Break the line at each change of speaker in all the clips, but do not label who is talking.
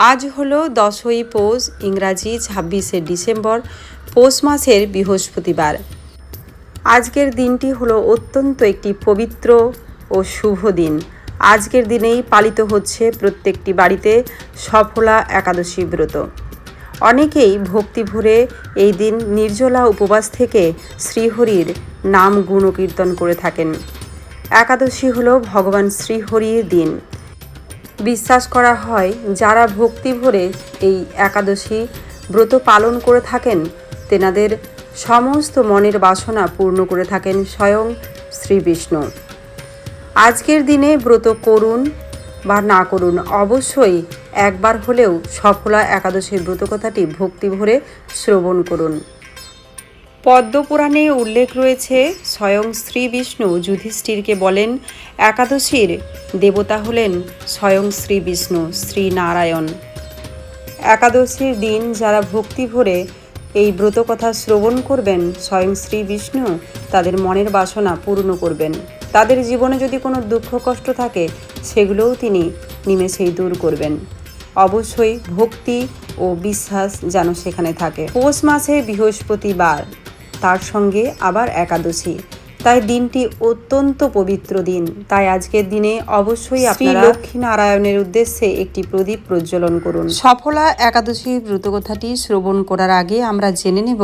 আজ হলো দশই পৌষ, ইংরাজি ছাব্বিশে ডিসেম্বর, পৌষ মাসের বৃহস্পতিবার। আজকের দিনটি হলো অত্যন্ত একটি পবিত্র ও শুভ দিন। আজকের দিনেই পালিত হচ্ছে প্রত্যেকটি বাড়িতে সফলা একাদশী ব্রত। অনেকেই ভক্তি ভরে এই দিন নির্জলা উপবাস থেকে শ্রীহরির নাম গুণকীর্তন করে থাকেন। একাদশী হলো ভগবান শ্রীহরির দিন। বিশ্বাস করা হয়, যারা ভক্তি ভরে এই একাদশী ব্রত পালন করে থাকেন, তেনাদের সমস্ত মনের বাসনা পূর্ণ করে থাকেন স্বয়ং শ্রী বিষ্ণু। আজকের দিনে ব্রত করুন বা না করুন, অবশ্যই একবার হলেও সফলা একাদশীর ব্রত কথাটি ভক্তি ভরে শ্রবণ করুন। পদ্মপুরাণে উল্লেখ রয়েছে, স্বয়ং শ্রী বিষ্ণু যুধিষ্ঠিরকে বলেন, একাদশীর দেবতা হলেন স্বয়ং শ্রী বিষ্ণু, শ্রী নারায়ণ। একাদশীর দিন যারা ভক্তি ভরে এই ব্রত কথা শ্রবণ করবেন, স্বয়ং শ্রী বিষ্ণু তাদের মনের বাসনা পূর্ণ করবেন। তাদের জীবনে যদি কোনো দুঃখ কষ্ট থাকে, সেগুলোও তিনি নিমেষেই দূর করবেন। অবশ্যই ভক্তি ও বিশ্বাস যেন সেখানে থাকে। পৌষ মাসে বৃহস্পতিবার। তার সঙ্গে আবার একাদশী। তাই দিনটি অত্যন্ত পবিত্র দিন। তাই আজকের দিনে অবশ্যই আপনারা লক্ষ্মী নারায়ণের উদ্দেশ্যে একটি প্রদীপ প্রজ্বলন করুন। সফলা একাদশীর ব্রতকথাটি শ্রবণ করার আগে আমরা জেনে নেব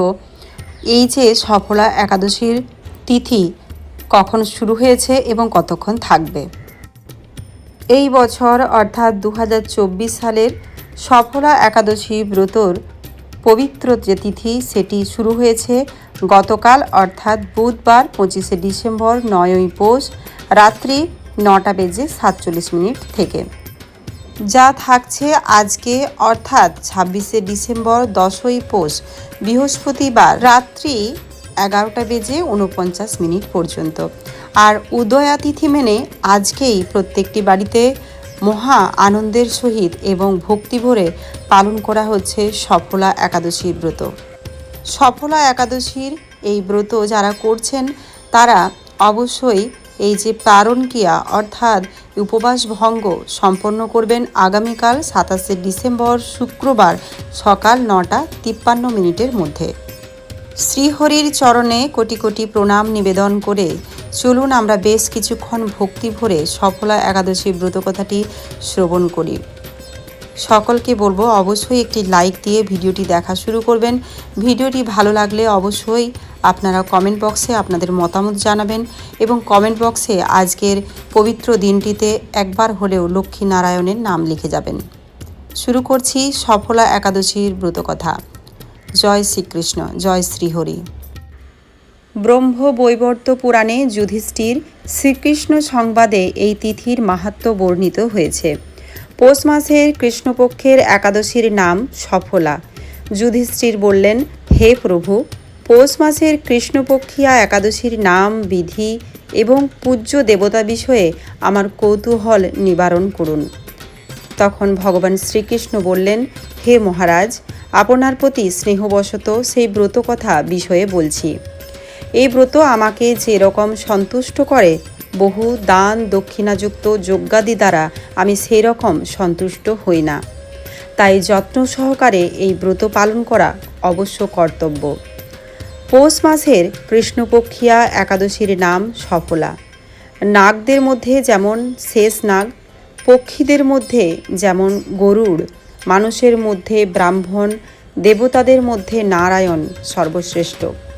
এই যে সফলা একাদশীর তিথি কখন শুরু হয়েছে এবং কতক্ষণ থাকবে। এই বছর অর্থাৎ দু হাজার চব্বিশ সালের সফলা একাদশী ব্রতর পবিত্র যে তিথি সেটি শুরু হয়েছে গতকাল, অর্থাৎ বুধবার, পঁচিশে ডিসেম্বর, নয়ই পৌষ, রাত্রি নটা বেজে সাতচল্লিশ মিনিট থেকে। যা থাকছে আজকে, অর্থাৎ ছাব্বিশে ডিসেম্বর, দশই পৌষ, বৃহস্পতিবার, রাত্রি এগারোটা বেজে উনপঞ্চাশ মিনিট পর্যন্ত। আর উদয়া তিথি মেনে আজকেই প্রত্যেকটি বাড়িতে মহা আনন্দের সহিত এবং ভক্তি ভরে পালন করা হচ্ছে সফলা একাদশীর ব্রত। সফলা একাদশীর এই ব্রত যারা করছেন, তারা অবশ্যই এই যে পারণ ক্রিয়া অর্থাৎ উপবাস ভঙ্গ সম্পন্ন করবেন আগামীকাল সাতাশে ডিসেম্বর শুক্রবার সকাল নটা তিপ্পান্ন মিনিটের মধ্যে। শ্রীহরির চরণে কোটি কোটি প্রণাম নিবেদন করে চলুন আমরা বেশ কিছুক্ষণ ভক্তি ভরে সফলা একাদশী ব্রত কথাটি শ্রবণ করি। সকলকে বলব অবশ্যই একটি লাইক দিয়ে ভিডিওটি দেখা শুরু করবেন। ভিডিওটি ভালো লাগলে অবশ্যই আপনারা কমেন্ট বক্সে আপনাদের মতামত জানাবেন এবং কমেন্ট বক্সে আজকের পবিত্র দিনটিতে একবার হলেও লক্ষ্মী নারায়ণের নাম লিখে যাবেন। শুরু করছি সফলা একাদশীর ব্রতকথা। জয় শ্রীকৃষ্ণ, জয় শ্রীহরি। ব্রহ্ম বৈবর্ত পুরাণে যুধিষ্ঠির শ্রীকৃষ্ণ সংবাদে এই তিথির মাহাত্ম বর্ণিত হয়েছে। পৌষ মাসের কৃষ্ণপক্ষের একাদশীর নাম সফলা। যুধিষ্ঠির বললেন, হে প্রভু, পৌষ মাসের কৃষ্ণপক্ষিয়া একাদশীর নাম, বিধি এবং পূজ্য দেবতা বিষয়ে আমার কৌতূহল নিবারণ করুন। তখন ভগবান শ্রীকৃষ্ণ বললেন, হে মহারাজ, আপনার প্রতি স্নেহবশত সেই ব্রত কথা বিষয়ে বলছি। এই ব্রত আমাকে যেরকম সন্তুষ্ট করে বহু দান দক্ষিণাযুক্ত যজ্ঞাদি দ্বারা আমি সেই রকম সন্তুষ্ট হই না। তাই যত্ন সহকারে এই ব্রত পালন করা অবশ্য কর্তব্য। পৌষ মাসের কৃষ্ণপক্ষিয়া একাদশীর নাম সফলা। নাগদের মধ্যে যেমন শেষ নাগ, পক্ষীদের মধ্যে যেমন গরুড়, মানুষের মধ্যে ব্রাহ্মণ, দেবতাদের মধ্যে নারায়ণ সর্বশ্রেষ্ঠ।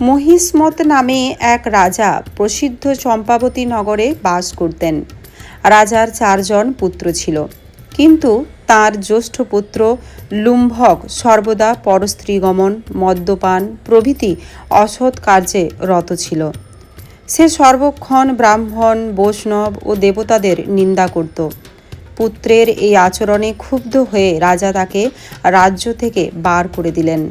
মহিষ্মত নামে এক রাজা প্রসিদ্ধ চম্পাবতী নগরে বাস করতেন। রাজার চারজন পুত্র ছিল। কিন্তু তার জ্যেষ্ঠ পুত্র লুম্ভক সর্বদা পরস্ত্রীগমন, মদ্যপান প্রভৃতি অসৎ কার্যে রত ছিল। সে সর্বক্ষণ ব্রাহ্মণ, বৈষ্ণব ও দেবতাদের নিন্দা করত। পুত্রের এই আচরণে ক্ষুব্ধ হয়ে রাজা তাকে রাজ্য থেকে বার করে দিলেন।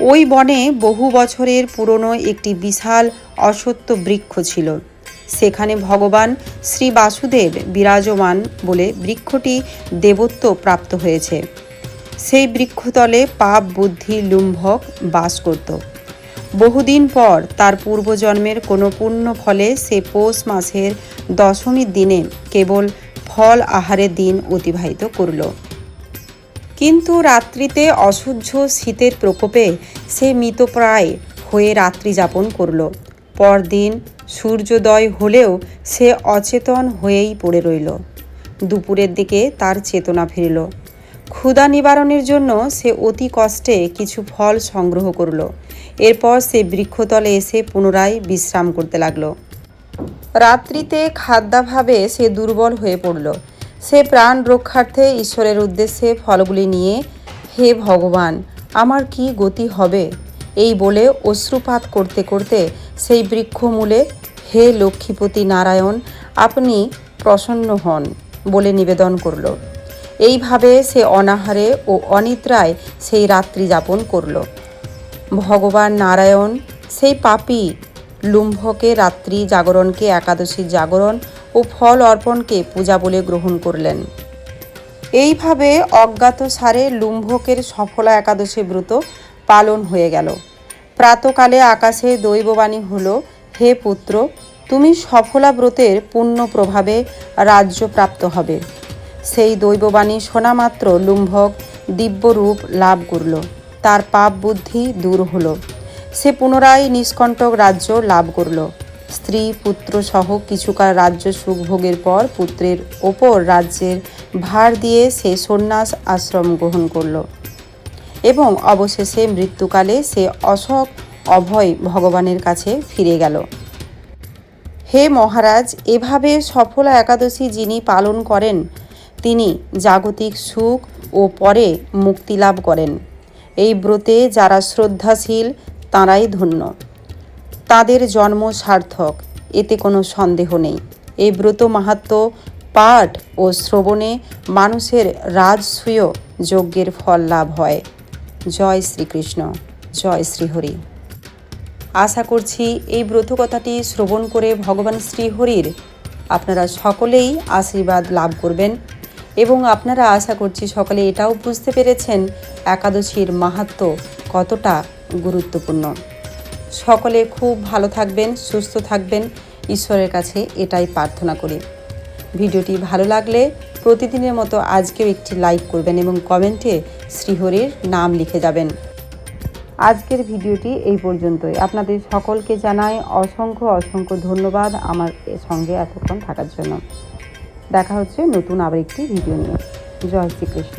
ওই বনে বহু বছরের পুরনো একটি বিশাল অসত্য বৃক্ষ ছিল। সেখানে ভগবান শ্রী বাসুদেব বিরাজমান বলে বৃক্ষটি দেবত্ব প্রাপ্ত হয়েছে। সেই বৃক্ষতলে পাপ, বুদ্ধি, লুম্ভক বাস করত। বহুদিন পর তার পূর্বজন্মের কোনো পুণ্য ফলে সে পৌষ মাসের দশমীর দিনে কেবল ফল আহারের দিন অতিবাহিত করল। কিন্তু রাত্রিতে অসহ্য শীতের প্রকোপে সে মৃতপ্রায় হয়ে রাত্রি যাপন করল। পরদিন সূর্যোদয় হলেও সে অচেতন হয়েই পড়ে রইল। দুপুরের দিকে তার চেতনা ফিরল। ক্ষুধা নিবারণের জন্য সে অতি কষ্টে কিছু ফল সংগ্রহ করল। এরপর সে বৃক্ষতলে এসে পুনরায় বিশ্রাম করতে লাগল। রাত্রিতে খাদ্যাভাবে সে দুর্বল হয়ে পড়ল। সে প্রাণ রক্ষার্থে ঈশ্বরের উদ্দেশ্যে ফলগুলি নিয়ে, হে ভগবান, আমার কি গতি হবে? এই বলে অশ্রুপাত করতে করতে সেই বৃক্ষমূলে, হে লক্ষ্মীপতি নারায়ণ, আপনি প্রসন্ন হন বলে নিবেদন করল। এইভাবে সে অনাহারে ও অনিদ্রায় সেই রাত্রি যাপন করল। ভগবান নারায়ণ, সেই পাপি, লুম্ভকে রাত্রি জাগরণকে একাদশীর জাগরণ ও ফল অর্পণকে পূজা বলে গ্রহণ করলেন। এইভাবে অজ্ঞাত সারে লুম্ভকের সফলা একাদশী ব্রত পালন হয়ে গেল। প্রাতকালে আকাশে দৈববাণী হল, হে পুত্র, তুমি সফলা ব্রতের পূর্ণ প্রভাবে রাজ্য প্রাপ্ত হবে সেই দৈববাণী শোনা মাত্র লুম্ভক দিব্যরূপ লাভ করল। তার পাপ বুদ্ধি দূর হলো। সে পুনরায় নিষ্কণ্টক রাজ্য লাভ করল। স্ত্রী, পুত্র সহ কিছুকাল রাজ্য সুখভোগের পর পুত্রের ওপর রাজ্যের ভার দিয়ে সে সন্ন্যাস আশ্রম গ্রহণ করল। এবং অবশেষে মৃত্যুকালে সে অশোক অভয় ভগবানের কাছে ফিরে গেল। হে মহারাজ, এভাবে সফলা একাদশী যিনি পালন করেন, তিনি জাগতিক সুখ ও পরে মুক্তি লাভ করেন। এই ব্রতে যারা শ্রদ্ধাশীল, তাঁরাই ধন্য। তাদের জন্ম সার্থক, এতে কোনো সন্দেহ নেই। এই ব্রত মাহাত্ম পাঠ ও শ্রবণে মানুষের রাজসূয় যজ্ঞের ফল লাভ হয়। জয় শ্রীকৃষ্ণ, জয় শ্রীহরি। আশা করছি এই ব্রত কথাটি শ্রবণ করে ভগবান শ্রীহরির আপনারা সকলেই আশীর্বাদ লাভ করবেন এবং আপনারা আশা করছি সকলে এটাও বুঝতে পেরেছেন একাদশীর মাহাত্ম কতটা গুরুত্বপূর্ণ। সকলে খুব ভালো থাকবেন, সুস্থ থাকবেন। ঈশ্বরের কাছে এটাই প্রার্থনা করি। ভিডিওটি ভালো লাগলে প্রতিদিনের মতো আজকেও একটি লাইক করবেন এবং কমেন্টে শ্রীহরির নাম লিখে যাবেন। আজকের ভিডিওটি এই পর্যন্তই। আপনাদের সকলকে জানাই অসংখ্য অসংখ্য ধন্যবাদ আমার সঙ্গে এতক্ষণ থাকার জন্য। দেখা হচ্ছে নতুন আবার একটি ভিডিও নিয়ে। জয় শ্রীকৃষ্ণ।